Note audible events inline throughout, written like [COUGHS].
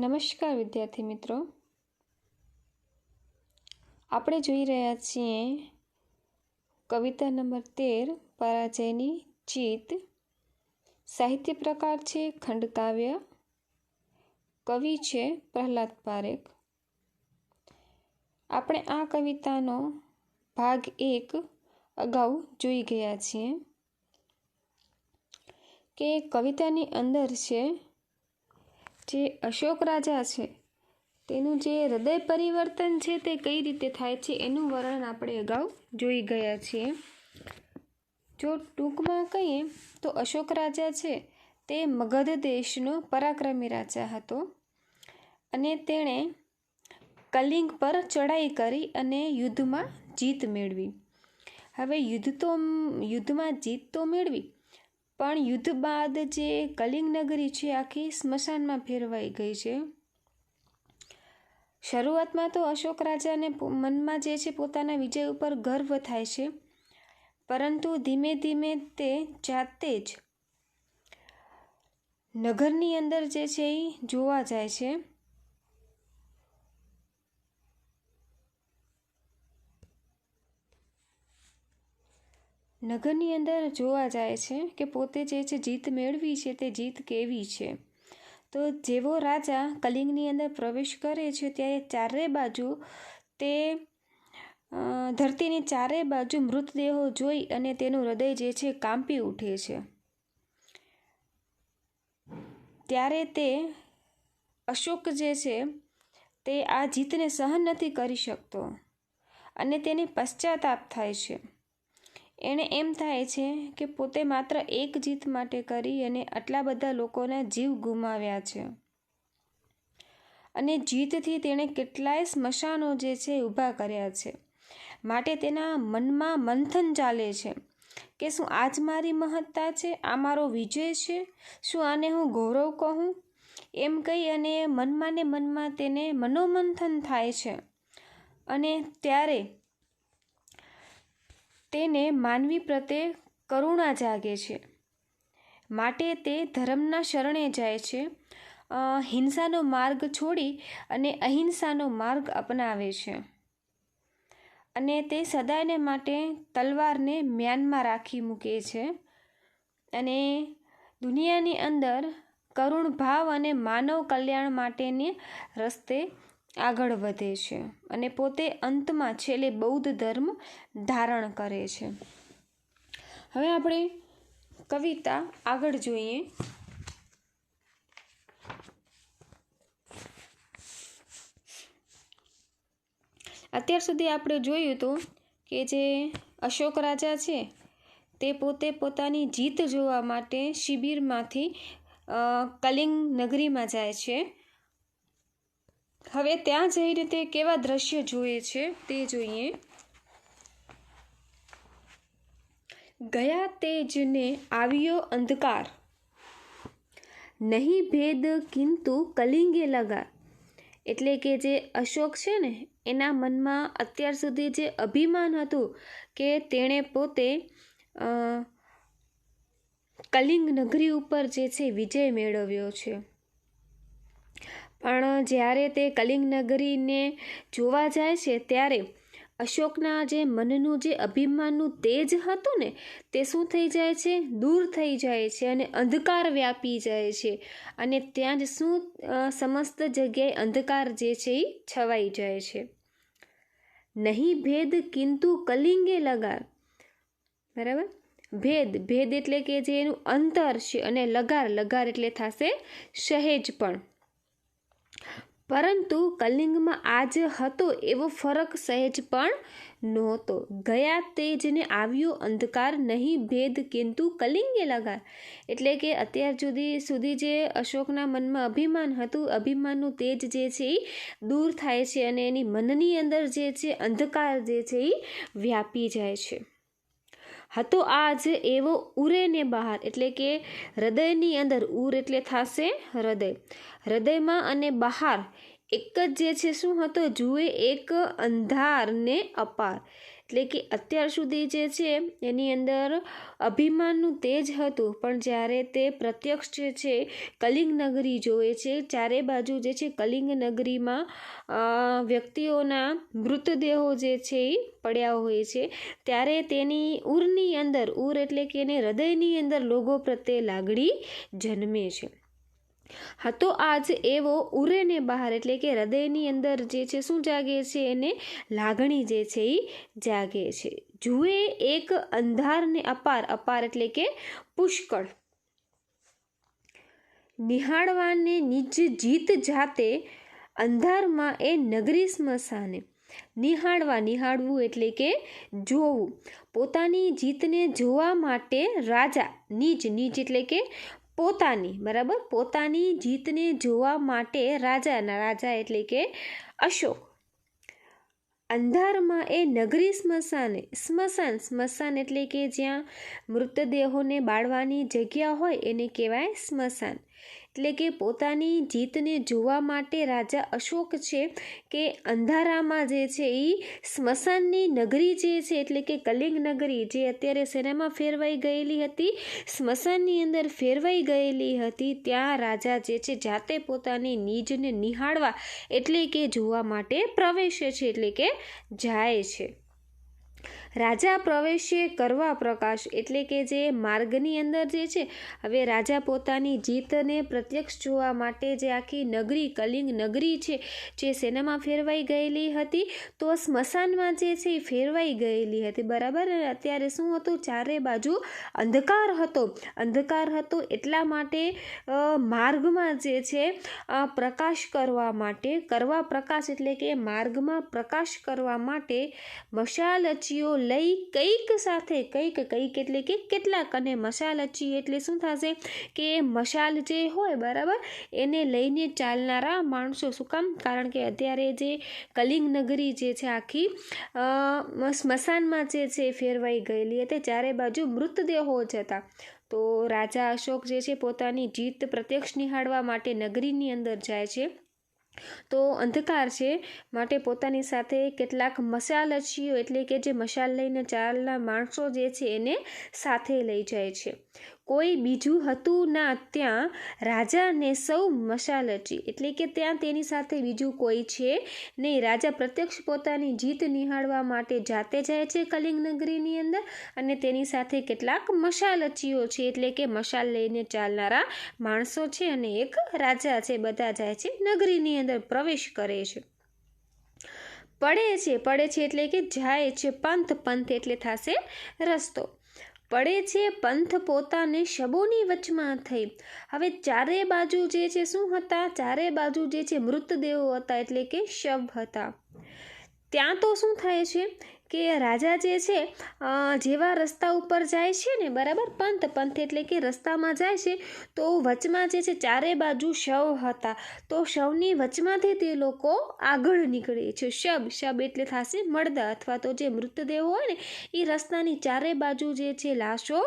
નમસ્કાર વિદ્યાર્થી મિત્રો. આપણે જોઈ રહ્યા છીએ કવિતા નંબર તેર, પરાજયની જીત. સાહિત્ય પ્રકાર છે ખંડકાવ્ય. કવિ છે પ્રહલાદ પારેખ. આપણે આ કવિતાનો ભાગ એક અગાઉ જોઈ ગયા છીએ કે કવિતાની અંદર છે જે અશોક રાજા છે, તેનું જે હૃદય પરિવર્તન છે તે કઈ રીતે થાય છે એનું વર્ણન આપણે અગાઉ જોઈ ગયા છીએ. જો ટૂંકમાં કહીએ તો અશોક રાજા છે તે મગધ દેશનો પરાક્રમી રાજા હતો અને તેણે કલિંગ પર ચડાઈ કરી અને યુદ્ધમાં જીત મેળવી. હવે યુદ્ધ તો યુદ્ધમાં જીત તો મેળવી પણ યુદ્ધ બાદ જે કલિંગ નગરી છે, આખી સ્મશાનમાં ફેરવાઈ ગઈ છે. શરૂઆતમાં તો અશોક રાજાને મનમાં જે છે, પોતાના વિજય ઉપર ગર્વ થાય છે. પરંતુ ધીમે ધીમે તે જાતે જ નગરની અંદર જે છે, એ જોવા જાય છે. નગરની અંદર જોવા જાય છે કે પોતે જે છે જીત મેળવી છે તે જીત કેવી છે. તો જેવો રાજા કલિંગની અંદર પ્રવેશ કરે છે ત્યારે ચારે બાજુ તે ધરતીની ચારે બાજુ મૃતદેહો જોઈ અને તેનું હૃદય જે છે કાંપી ઉઠે છે. ત્યારે તે અશોક જે છે તે આ જીતને સહન નથી કરી શકતો અને તેને પશ્ચાતાપ થાય છે. એણે એમ થાય છે કે પોતે માત્ર એક જીત માટે કરી અને આટલા બધા લોકોના જીવ ગુમાવ્યા છે. અને જીતથી તેણે કેટલાય સ્મશાનો જે છે ઊભા કર્યા છે. માટે તેના મનમાં મંથન ચાલે છે કે શું આજ મારી મહત્તા છે? આ મારો વિજય છે? શું આને હું ગૌરવ કહું? એમ કહી અને મનમાં ને મનમાં તેને મનોમંથન થાય છે. અને ત્યારે તેને માનવી પ્રત્યે કરુણા જાગે છે. માટે તે ધર્મના શરણે જાય છે. હિંસાનો માર્ગ છોડી અને અહિંસાનો માર્ગ અપનાવે છે. અને તે સદાયને માટે તલવારને મ્યાનમાં રાખી મૂકે છે. અને દુનિયાની અંદર કરુણ ભાવ અને માનવ કલ્યાણ માટેની રસ્તે આગળ વધે છે અને પોતે અંતમાં છેલ્લે બૌદ્ધ ધર્મ ધારણ કરે છે. હવે આપણે કવિતા આગળ જોઈએ. અત્યાર સુધી આપણે જોયું હતું કે જે અશોક રાજા છે, તે પોતે પોતાની જીત જોવા માટે શિબિરમાંથી કલિંગ નગરીમાં જાય છે. હવે ત્યાં જઈને તે કેવા દ્રશ્ય જોઈએ છે તે જોઈએ. ગયા તેજને આવ્યો અંધકાર. નહીં ભેદ કિંતુ કલિંગે લગા. એટલે કે જે અશોક છે ને, એના મનમાં અત્યાર સુધી જે અભિમાન હતું કે તેણે પોતે કલિંગ નગરી ઉપર જે છે વિજય મેળવ્યો છે. પણ જ્યારે તે કલિંગ નગરીને જોવા જાય છે, ત્યારે અશોકના જે મનનું જે અભિમાનનું તેજ હતું ને, તે શું થઈ જાય છે? દૂર થઈ જાય છે અને અંધકાર વ્યાપી જાય છે. અને ત્યાં જ શું સમસ્ત જગ્યાએ અંધકાર જે છે એ છવાઈ જાય છે. નહીં ભેદ કિંતુ કલિંગે લગાર. બરાબર? ભેદ ભેદ એટલે કે જે એનું અંતર છે અને લગાર લગાર એટલે થશે સહેજ પણ. પરંતુ કલિંગમાં આજ હતો એવો ફરક સહેજ પણ નહોતો. ગયા તેજને આવ્યો અંધકાર નહીં, ભેદ કિંતુ કલિંગે લગાર. એટલે કે અત્યાર સુધી સુધી જે અશોકના મનમાં અભિમાન હતું, અભિમાનનું તેજ જે છે એ દૂર થાય છે અને એની મનની અંદર જે છે અંધકાર જે છે એ વ્યાપી જાય છે. હતો આજ એવો ઉરે ને બહાર, એટલે કે હૃદયની અંદર ઉર એટલે થશે હૃદય. હૃદયમાં અને બહાર એક જ જે છે, શું હતો? જુએ એક અંધાર ને અપાર. એટલે કે અત્યાર સુધી જે છે, એની અંદર અભિમાનનું તેજ હતું. પણ જ્યારે તે પ્રત્યક્ષ જે છે કલિંગ નગરી જોવે છે, ચારે બાજુ જે છે કલિંગ નગરીમાં વ્યક્તિઓના મૃતદેહો જે છે, એ પડ્યા હોય છે. ત્યારે તેની ઉરની અંદર ઉર એટલે કે એને હૃદયની અંદર, લોગો પ્રત્યે લાગણી જન્મે છે. હા, તો આજ એવો ઉરેને બહાર, એટલે કે હૃદયની અંદર જે છે, શું જાગે છે, એને લાગણી જે છે એ જાગે છે. જુએ એક અંધારને અપાર અપાર એટલે કે પુષ્કળ. નિહાળવાને નિજ જીત જાતે અંધારમાં એ નગરી સ્મશાને. નિહાળવા, નિહાળવું એટલે કે જોવું. પોતાની જીતને જોવા માટે રાજા નીચ નીચ એટલે કે પોતાની, બરાબર? પોતાની જીતને જોવા માટે રાજાના રાજા એટલે કે અશોક. અંધારમાં એ નગરી સ્મશાને, સ્મશાન સ્મશાન એટલે કે જ્યાં મૃતદેહોને બાળવાની જગ્યા હોય એને કહેવાય સ્મશાન. એટલે કે પોતાની જીતને જોવા માટે રાજા અશોક છે કે અંધારામાં જે છે એ સ્મશાનની નગરી જે છે, એટલે કે કલિંગ નગરી જે અત્યારે સેનામાં ફેરવાઈ ગયેલી હતી, સ્મશાનની અંદર ફેરવાઈ ગયેલી હતી, ત્યાં રાજા જે છે જાતે પોતાની નીજને નિહાળવા એટલે કે જોવા માટે પ્રવેશે છે, એટલે કે જાય છે. રાજા પ્રવેશે કરવા પ્રકાશ એટલે કે જે માર્ગની અંદર જે છે, હવે રાજા પોતાની જીતને પ્રત્યક્ષ જોવા માટે જે આખી નગરી, કલિંગ નગરી છે, જે સેનામાં ફેરવાઈ ગયેલી હતી, તો સ્મશાનમાં જે છે એ ફેરવાઈ ગયેલી હતી. બરાબર? અત્યારે શું હતું? ચારે બાજુ અંધકાર હતો. અંધકાર હતો એટલા માટે માર્ગમાં જે છે પ્રકાશ કરવા માટે, કરવા પ્રકાશ એટલે કે માર્ગમાં પ્રકાશ કરવા માટે મશાલચીઓ લઈ કંઈક સાથે કંઈક કંઈક એટલે કે કેટલાક અને મશાલ અચી એટલે શું થશે કે મશાલ જે હોય બરાબર, એને લઈને ચાલનારા માણસો શું કામ? કારણ કે અત્યારે જે કલિંગ નગરી જે છે આખી સ્મશાનમાં જે છે ફેરવાઈ ગયેલી હતી, ચારે બાજુ મૃતદેહો જ હતા. તો રાજા અશોક જે છે પોતાની જીત પ્રત્યક્ષ નિહાળવા માટે નગરીની અંદર જાય છે. તો અંધકાર છે માટે પોતાની સાથે કેટલાક મશાલચીઓ એટલે કે જે મશાલ લઈને ચાલનાર માણસો જે છે એને સાથે લઈ જાય છે. કોઈ બીજું હતું ના ત્યાં રાજાને સૌ મશાલચી એટલે કે ત્યાં તેની સાથે બીજું કોઈ છે નહીં. રાજા પ્રત્યક્ષ પોતાની જીત નિહાળવા માટે જાતે જાય છે કલિંગ નગરીની અંદર અને તેની સાથે કેટલાક મશાલચીઓ છે. એટલે કે મશાલ લઈને ચાલનારા માણસો છે અને એક રાજા છે. બધા જાય છે નગરીની અંદર પ્રવેશ કરે છે. પડે છે પડે છે એટલે કે જાય છે પંથ પંથ એટલે થશે રસ્તો. પડે છે, પંથ પોતાને શબોની વચમાં થઈ. હવે ચારે બાજુ જે છે શું હતા? ચારે બાજુ જે છે મૃતદેહો હતા એટલે કે શબ હતા. ત્યાં તો શું થાય છે? કે રાજા જે છે જેવા રસ્તા ઉપર જાય છે ને, બરાબર? પંથ પંથ એટલે કે રસ્તામાં જાય છે, તો વચમાં જે છે, ચારે બાજુ શવ હતા. તો શવની વચમાંથી તે લોકો આગળ નીકળે છે. શબ શબ એટલે થશે મળદા અથવા તો જે મૃતદેહ હોય ને, એ રસ્તાની ચારે બાજુ જે છે, લાશો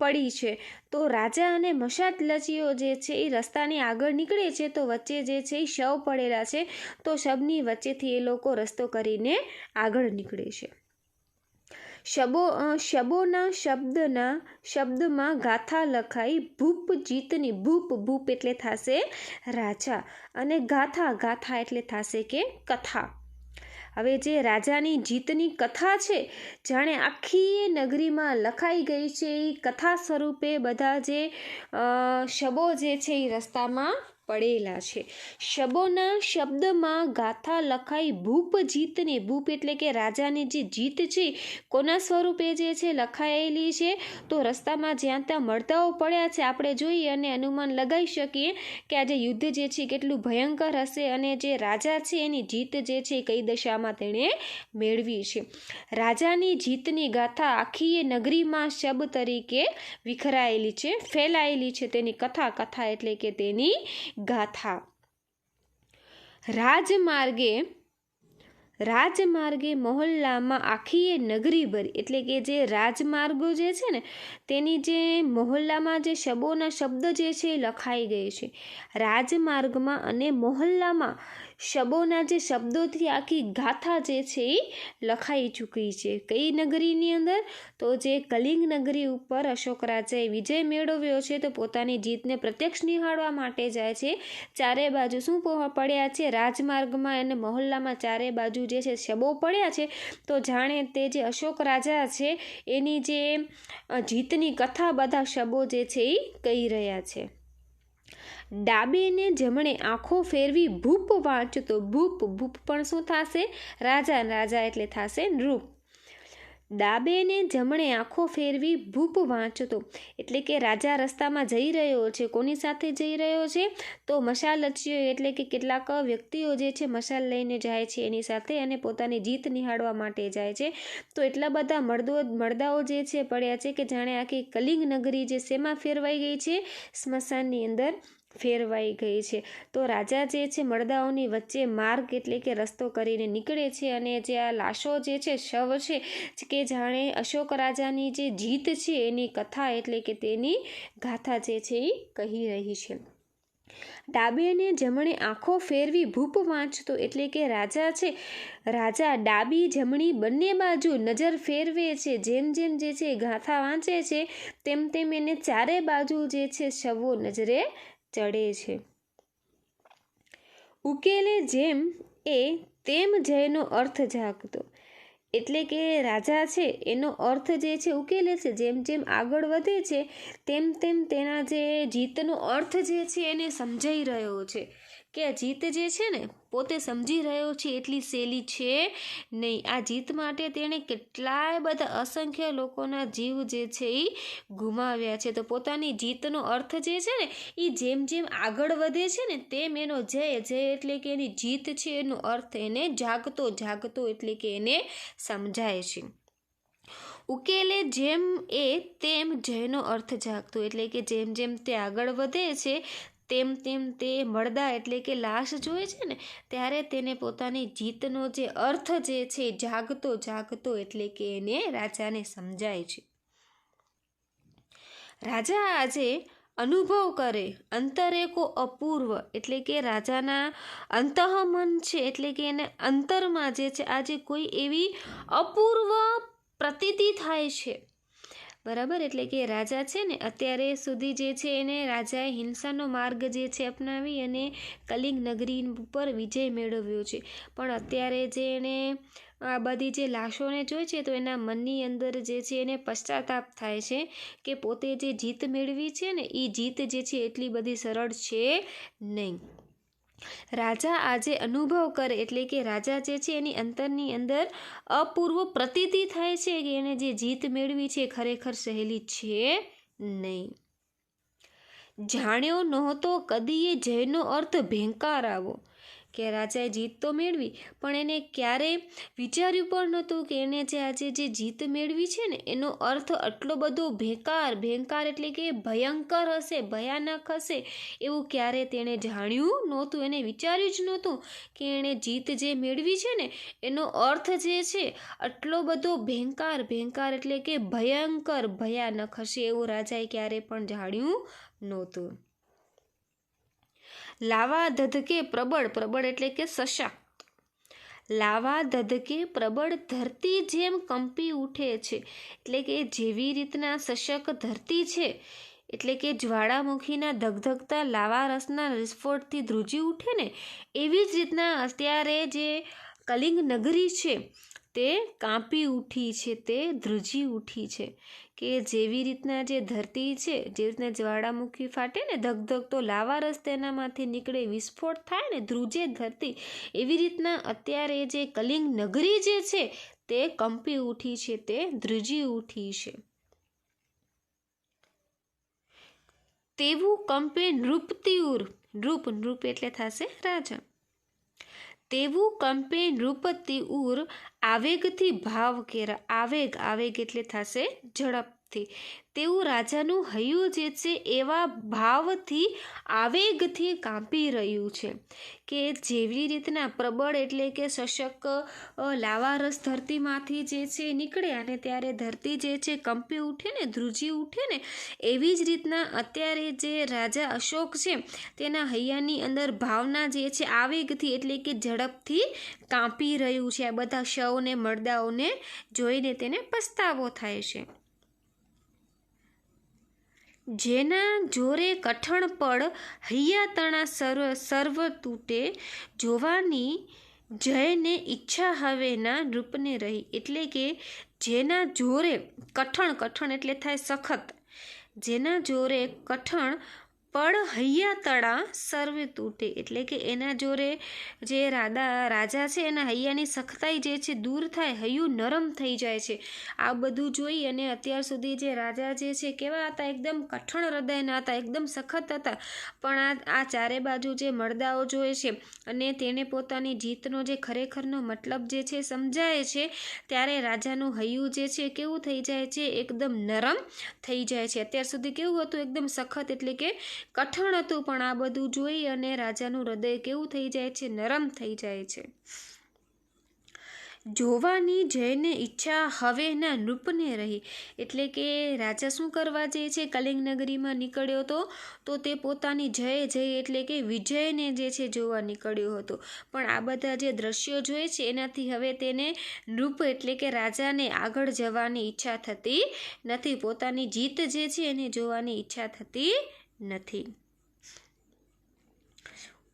પડી છે. તો રાજા અને મશાત લચીઓ જે છે, એ રસ્તાની આગળ નીકળે છે, તો વચ્ચે જે છે, એ શવ પડેલા છે. તો શબની વચ્ચેથી એ લોકો રસ્તો કરીને આગળ નીકળે છે. શબો શબોના શબ્દના શબ્દમાં ગાથા લખાઈ ભૂપ જીતની, ભૂપ ભૂપ એટલે થશે રાજા. અને ગાથા ગાથા એટલે થશે કે કથા. હવે જે રાજાની જીતની કથા છે, જાણે આખી નગરીમાં લખાઈ ગઈ છે, એ કથા સ્વરૂપે બધા જે શબો જે છે, એ રસ્તામાં પડેલા છે. શબોના શબ્દમાં ગાથા લખાઈ ભૂપ જીતને, ભૂપ એટલે કે રાજાની જે જીત છે, કોના સ્વરૂપે જે છે લખાયેલી છે? તો રસ્તામાં જ્યાં ત્યાં મળતાઓ પડ્યા છે, આપણે જોઈએ અને અનુમાન લગાવી શકીએ કે આજે યુદ્ધ જે છે કેટલું ભયંકર હશે અને જે રાજા છે એની જીત જે છે કઈ દશામાં તેણે મેળવી છે. રાજાની જીતની ગાથા આખી એ નગરીમાં શબ તરીકે વિખરાયેલી છે, ફેલાયેલી છે, તેની કથા કથા એટલે કે તેની ગાથા. રાજમાર્ગે રાજમાર્ગે મહોલ્લામાં આખી એ નગરી ભરી. એટલે કે જે રાજમાર્ગો જે છે ને, તેની જે મહોલ્લામાં જે શબોના શબ્દ જે છે એ લખાઈ ગઈ છે. રાજમાર્ગમાં અને મહોલ્લામાં શબોના જે શબ્દોથી આખી ગાથા જે છે એ લખાઈ ચૂકી છે. કઈ નગરીની અંદર? તો જે કલિંગ નગરી ઉપર અશોક રાજાએ વિજય મેળવ્યો છે તો પોતાની જીતને પ્રત્યક્ષ નિહાળવા માટે જાય છે. ચારે બાજુ શું પડ્યા છે? રાજમાર્ગમાં અને મહોલ્લામાં ચારે બાજુ જે છે શબો પડ્યા છે. તો જાણે તે જે અશોક રાજા છે એની જે જીતની કથા બધા શબો જે છે એ કહી રહ્યા છે. ડાબે ને જમણે આંખો ફેરવી ભૂપ વાંચતો ભૂપ ભૂપ પણ શું થશે? રાજા રાજા એટલે થશે નૃપ. ડાબે ને જમણે આંખો ફેરવી ભૂપ વાંચતો એટલે કે રાજા રસ્તામાં જઈ રહ્યો છે, કોની સાથે જઈ રહ્યો છે? તો મશાલચીઓ એટલે કે કેટલાક વ્યક્તિઓ જે છે, મશાલ લઈને જાય છે, એની સાથે અને પોતાની જીત નિહાળવા માટે જાય છે. તો એટલા બધા મળદો મળદાઓ જે છે, પડ્યા છે કે જાણે આખી કલિંગ નગરી જે શેમાં ફેરવાઈ ગઈ છે, સ્મશાનની અંદર ફેરવાઈ ગઈ છે. તો રાજા જે છે મળદાઓની વચ્ચે માર્ગ એટલે કે રસ્તો કરીને નીકળે છે અને જે આ લાશો જે છે શવ છે કે જાણે અશોક રાજાની જે જીત છે એની કથા એટલે કે તેની ગાથા જે છે એ કહી રહી છે. ડાબે અને જમણે આંખો ફેરવી ભૂપ વાંચતો એટલે કે રાજા છે, રાજા ડાબી જમણી બંને બાજુ નજર ફેરવે છે. જેમ જેમ જે છે ગાથા વાંચે છે, તેમ તેમ એને ચારે બાજુ જે છે શવો નજરે ચડે છે. ઉકેલે જેમ એ તેમ જયનો અર્થ જાગતો. એટલે કે રાજા છે, એનો અર્થ જે છે ઉકેલે છે. જેમ જેમ આગળ વધે છે, તેમ તેમ તેના જે જીતનો અર્થ જે છે એને સમજાઈ રહ્યો છે. કે આ જીત જે છે ને, પોતે સમજી રહ્યો છે એટલી સહેલી છે નહીં. આ જીત માટે તેણે કેટલાય બધા અસંખ્ય લોકોના જીવ જે છે એ ગુમાવ્યા છે. તો પોતાની જીતનો અર્થ જે છે ને એ જેમ જેમ આગળ વધે છે ને, તેમ એનો જય જય એટલે કે એની જીત છે એનો અર્થ એને જાગતો જાગતો એટલે કે એને સમજાય છે. ઉકેલે જેમ એ, તેમ જયનો અર્થ જાગતો એટલે કે જેમ જેમ તે આગળ વધે છે તેમ તેમ તે મળદા એટલે કે લાશ જોવે છે ને, ત્યારે તેને પોતાની જીતનો જે અર્થ જે છે જાગતો જાગતો એટલે કે એને રાજાને સમજાય છે. રાજા આજે અનુભવ કરે અંતરેકો અપૂર્વ એટલે કે રાજાના અંતઃમન છે એટલે કે એને અંતરમાં જે છે આજે કોઈ એવી અપૂર્વ પ્રતીતિ થાય છે. બરાબર? એટલે કે રાજા છે ને, અત્યારે સુધી જે છે એને રાજાએ હિંસાનો માર્ગ જે છે અપનાવી અને કલિંગ નગરી ઉપર વિજય મેળવ્યો છે. પણ અત્યારે જે એને આ બધી જે લાશોને જોઈ છે, તો એના મનની અંદર જે છે એને પશ્ચાતાપ થાય છે કે પોતે જે જીત મેળવી છે ને એ જીત જે છે એટલી બધી સરળ છે નહીં. રાજા આજે અનુભવ કરે એટલે કે રાજા જે છે એની અંતરની અંદર અપૂર્વ પ્રતીતિ થાય છે કે એને જે જીત મેળવી છે ખરેખર સહેલી છે નહીં. જાણ્યો નહોતો કદીએ જયનો અર્થ ભેંકાર આવો. કે રાજાએ જીત તો મેળવી, પણ એને ક્યારેય વિચાર્યું પણ નહોતું કે એને જે આજે જે જીત મેળવી છે ને, એનો અર્થ આટલો બધો ભેંકાર ભેંકાર એટલે કે ભયંકર હશે, ભયાનક હશે, એવું ક્યારે તેણે જાણ્યું નહોતું, એને વિચાર્યું જ નહોતું કે એણે જીત જે મેળવી છે ને, એનો અર્થ જે છે, આટલો બધો ભેંકાર ભેંકાર એટલે કે ભયંકર, ભયાનક હશે એવું રાજાએ ક્યારે પણ જાણ્યું નહોતું. લાવા ધધકે પ્રબળ પ્રબળ એટલે કે સશક્ત લાવા ધધકે પ્રબળ ધરતી જેમ કંપી ઉઠે છે. એટલે કે જેવી રીતના સશક ધરતી છે, એટલે કે જ્વાળામુખીના ધગધગતા લાવા રસના વિસ્ફોટથી ધ્રુજી ઉઠે ને, એવી જ રીતના અત્યારે જે કલિંગ નગરી છે, તે કાંપી ઉઠી છે, તે ધ્રુજી ઉઠી છે. કે જેવી રીતના જે ધરતી છે, જે રીતના જ્વાળામુખી ફાટે ને ધગધગતો લાવા રસ તેનામાંથી નીકળે, વિસ્ફોટ થાય ને ધ્રુજે ધરતી. એવી રીતના અત્યારે જે કલિંગ નગરી જે છે, તે કંપી ઉઠી છે, તે ધ્રુજી ઉઠી છે. તેવું કંપે નૃપતિ ઉર નૃપ નૃપ એટલે થશે રાજા. તેવું કંપે નૃપતિ ઉર આવેગથી ભાવ કેરા આવેગ આવેગ એટલે થશે ઝડપ. ઝડપથી તેવું રાજાનું હૈયું જે છે એવા ભાવથી આવેગથી કાંપી રહ્યું છે કે જેવી રીતના પ્રબળ એટલે કે સશક લાવારસ ધરતીમાંથી જે છે નીકળે અને ત્યારે ધરતી જે છે કંપી ઉઠે ને, ધ્રુજી ઉઠે ને, એવી જ રીતના અત્યારે જે રાજા અશોક છે તેના હૈયાની અંદર ભાવના જે છે આવેગથી એટલે કે ઝડપથી કાંપી રહ્યું છે. આ બધા શવને, મરદાઓને જોઈને તેને પસ્તાવો થાય છે. જેના જોરે કઠણ પડ હૈયા તણા સર્વ સર્વ તૂટે. જોવાની જયને ઈચ્છા હવેના રૂપને રહી. એટલે કે જેના જોરે કઠણ કઠણ એટલે થાય સખત. જેના જોરે કઠણ પડ હૈયા તળા સર્વે તૂટે. એટલે કે એના જોરે જે રાધા રાજા છે, એના હૈયાની સખતાઈ જે છે, દૂર થાય, હૈયું નરમ થઈ જાય છે. આ બધું જોઈ અને અત્યાર સુધી જે રાજા જે છે, કેવા હતા? એકદમ કઠણ હૃદયના હતા, એકદમ સખત હતા. પણ આ આ ચારે બાજુ જે મરદાઓ જોએ છે અને તેને પોતાની જીતનો જે ખરેખરનો મતલબ જે છે, સમજાય છે, ત્યારે રાજાનું હૈયું જે છે, કેવું થઈ જાય છે? એકદમ નરમ થઈ જાય છે. અત્યાર સુધી કેવું હતું? એકદમ સખત. એટલે કે કઠણ હતું, પણ આ બધું જોઈ અને રાજાનું હૃદય કેવું થઈ જાય છે, નરમ થઈ જાય છે. જોવાની જયને ઈચ્છા હવેના નૃપને રહી. એટલે કે રાજા શું કરવા જાય છે, કલિંગ નગરીમાં નીકળ્યો હતો તો તે પોતાની જય જય એટલે કે વિજયને જે છે જોવા નીકળ્યો હતો. પણ આ બધા જે દ્રશ્યો જોઈએ છે, એનાથી હવે તેને નૃપ એટલે કે રાજાને આગળ જવાની ઈચ્છા થતી નથી. પોતાની જીત જે છે, એને જોવાની ઈચ્છા થતી નથી.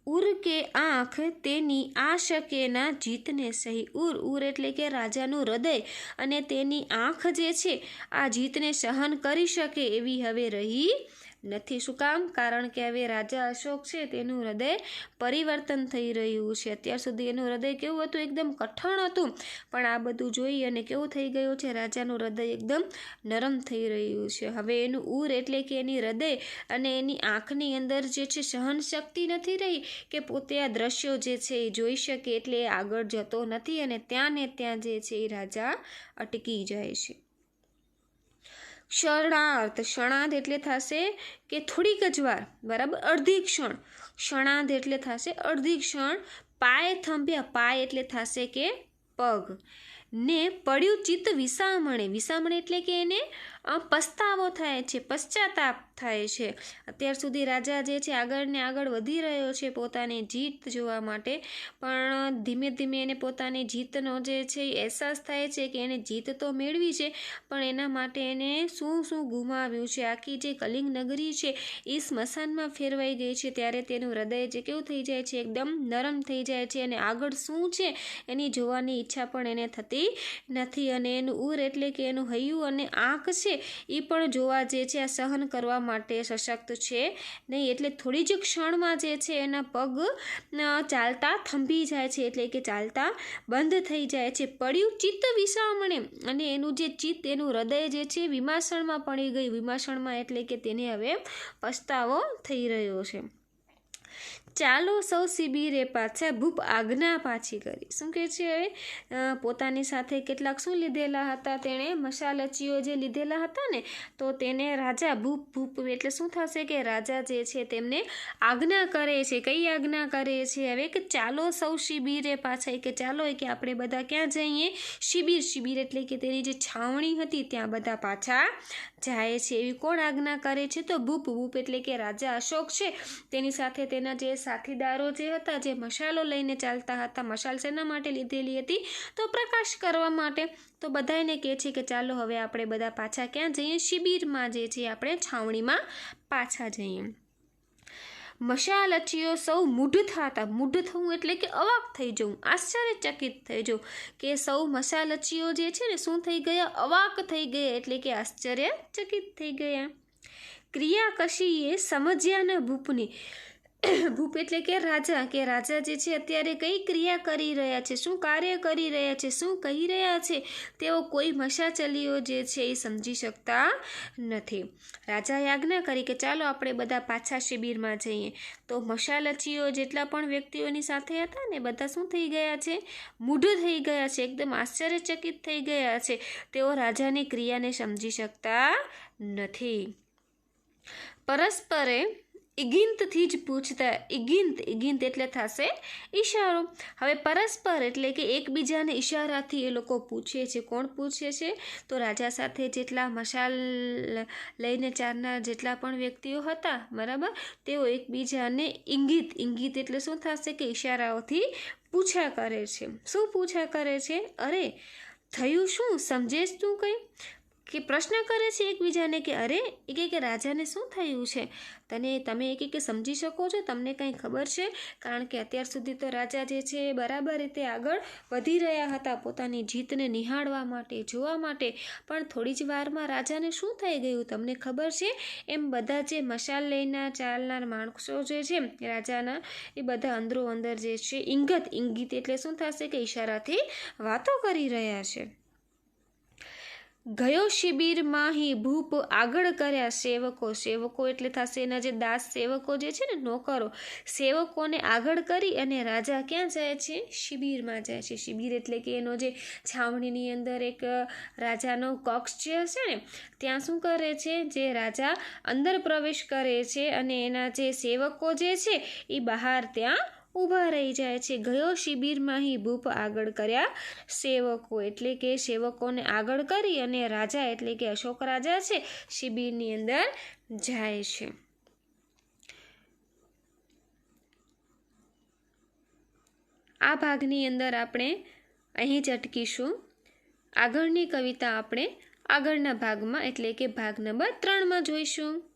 ઉર કે આંખ તેની આ શકેના જીતને સહી. ઉર ઉર એટલે કે રાજાનું હૃદય અને તેની આંખ જે છે, આ જીતને સહન કરી શકે એવી હવે રહી નથી શું કામ? કારણ કે હવે રાજા અશોક છે તેનું હૃદય પરિવર્તન થઈ રહ્યું છે. અત્યાર સુધી એનું હૃદય કેવું હતું? એકદમ કઠણ હતું. પણ આ બધું જોઈ અને કેવું થઈ ગયું છે? રાજાનું હૃદય એકદમ નરમ થઈ રહ્યું છે. હવે એનું ઉર એટલે કે એની હૃદય અને એની આંખની અંદર જે છે સહન શક્તિ નથી રહી કે પોતે આ દ્રશ્યો જે છે એ જોઈ શકે એટલે આગળ જતો નથી અને ત્યાં ને ત્યાં જે છે એ રાજા અટકી જાય છે. ક્ષણાર્થ ક્ષણાર્થ એટલે થશે કે થોડીક જ વાર, બરાબર? અડધી ક્ષણ. ક્ષણાર્થ એટલે થશે અડધી ક્ષણ. પાય થંભ્યા, પાય એટલે થશે કે પગ. ને પડ્યું ચિત્ત વિસામણે. વિસામણે એટલે કે એને પસ્તાવો થાય છે, પશ્ચાતાપ થાય છે. અત્યાર સુધી રાજા જે છે આગળ ને આગળ વધી રહ્યો છે પોતાની જીત જોવા માટે. પણ ધીમે ધીમે એને પોતાની જીતનો જે છે અહેસાસ થાય છે કે એને જીત તો મેળવી છે, પણ એના માટે એને શું શું ગુમાવ્યું છે? આખી જે કલિંગ નગરી છે, એ સ્મશાનમાં ફેરવાઈ ગઈ છે. ત્યારે તેનું હૃદય જે કેવું થઈ જાય છે, એકદમ નરમ થઈ જાય છે અને આગળ શું છે, એની જોવાની ઈચ્છા પણ એને થતી નથી અને એનું ઉર એટલે કે એનું હૈયું અને આંખ છે એ પણ જોવા જે છે, આ સહન કરવા માટે સશક્ત છે. નહીં, એટલે થોડી જ ક્ષણમાં જે છે, એના પગ ચાલતા થંભી જાય છે, એટલે કે ચાલતા બંધ થઈ જાય છે. પડ્યું ચિત્ત વિસામણે અને એનું જે ચિત્ત, એનું હૃદય જે છે, વિમાસણમાં પડી ગયું. વિમાસણમાં એટલે કે તેને હવે પસ્તાવો થઈ રહ્યો છે. ચાલો સૌ શિબિરે પાછા ભૂપ આજ્ઞા પાછી કરી. શું કહે છે હવે? પોતાની સાથે કેટલાક શું લીધેલા હતા? તેણે મશાલચીઓ જે લીધેલા હતા ને, તો તેને રાજા ભૂપ ભૂપ એટલે શું થશે કે રાજા જે છે તેમને આજ્ઞા કરે છે. કઈ આજ્ઞા કરે છે? હવે કે ચાલો સૌ શિબિરે પાછા, કે ચાલો કે આપણે બધા ક્યાં જઈએ? શિબિર શિબિર એટલે કે તેની જે છાવણી હતી ત્યાં બધા પાછા જાય છે. એવી કોણ આજ્ઞા કરે છે? તો ભૂપ ભૂપ એટલે કે રાજા અશોક છે. તેની સાથે તેના જે સાથીદારો જે હતા, જે મશાલો લઈને ચાલતા હતા મશાલ શેના માટે લીધેલી હતી, તો પ્રકાશ કરવા માટે. તો બધાને કહે છે કે ચાલો હવે આપણે બધા પાછા ક્યાં જઈએ? શિબિરમાં જે છે, આપણે છાવણીમાં પાછા જઈએ. મશાલચીઓ સૌ મૂઢ થતા, મૂઢ થવું એટલે કે અવાક થઈ જવું, આશ્ચર્યચકિત થઈ જવું કે સૌ મશાલચીઓ જે છે ને, શું થઈ ગયા? અવાક થઈ ગયા એટલે કે આશ્ચર્યચકિત થઈ ગયા. ક્રિયા કશીએ સમજ્યા ન ભૂપની [COUGHS] ભૂપ એટલે કે રાજા કે રાજા જે છે અત્યારે કઈ ક્રિયા કરી રહ્યા છે, શું કાર્ય કરી રહ્યા છે, શું કહી રહ્યા છે, તેઓ કોઈ મશાચલીઓ જે છે એ સમજી શકતા નથી. રાજાએ આજ્ઞા કરી કે ચાલો આપણે બધા પાછા શિબિરમાં જઈએ. તો મશાલચીઓ જેટલા પણ વ્યક્તિઓની સાથે હતા ને, બધા શું થઈ ગયા છે? મૂઢ થઈ ગયા છે, એકદમ આશ્ચર્યચકિત થઈ ગયા છે. તેઓ રાજાની ક્રિયાને સમજી શકતા નથી. પરસ્પરે ઇગિંતથી જ પૂછતા ઇગિંત ઇગિંત એટલે થશે ઈશારો. હવે પરસ્પર એટલે કે એકબીજાને ઈશારાથી એ લોકો પૂછે છે. કોણ પૂછે છે? તો રાજા સાથે જેટલા મશાલ લઈને ચારનાર જેટલા પણ વ્યક્તિઓ હતા, બરાબર? તેઓ એકબીજાને ઇંગિત ઇંગિત એટલે શું થશે કે ઈશારાઓથી પૂછા કરે છે. શું પૂછા કરે છે? અરે, થયું શું? સમજેશ તું કંઈ? કે પ્રશ્ન કરે છે એકબીજાને કે અરે એ કે કે રાજાને શું થયું છે? તને, તમે એક કે સમજી શકો છો? તમને કંઈ ખબર છે? કારણ કે અત્યાર સુધી તો રાજા જે છે એ બરાબર રીતે આગળ વધી રહ્યા હતા પોતાની જીતને નિહાળવા માટે, જોવા માટે. પણ થોડી જ વારમાં રાજાને શું થઈ ગયું તમને ખબર છે? એમ બધા જે મશાલ લઈને ચાલનાર માણસો જે છે, રાજાના, એ બધા અંદરો અંદર જે છે, ઇંગત, ઇંગિત એટલે શું થશે કે ઈશારાથી વાતો કરી રહ્યા છે. ગયો શિબિરમાં હી ભૂપ આગળ કર્યા સેવકો સેવકો એટલે થશે એના જે દાસ સેવકો જે છે ને નોકરો, સેવકોને આગળ કરી અને રાજા ક્યાં જાય છે? શિબિરમાં જાય છે. શિબિર એટલે કે એનો જે છાવણીની અંદર એક રાજાનો કક્ષ જે હશે ને, ત્યાં શું કરે છે? જે રાજા અંદર પ્રવેશ કરે છે અને એના જે સેવકો જે છે એ બહાર ત્યાં ઊભા રહી જાય છે. ગયો શિબિરમાં હી ભૂપ આગળ કર્યા. સેવકો એટલે કે સેવકોને આગળ કરી અને રાજા એટલે કે અશોક રાજા છે, શિબિરની અંદર જાય છે. આ ભાગની અંદર આપણે અહીં જ અટકીશું આગળની કવિતા આપણે આગળના ભાગમાં એટલે કે ભાગ નંબર ત્રણમાં જોઈશું.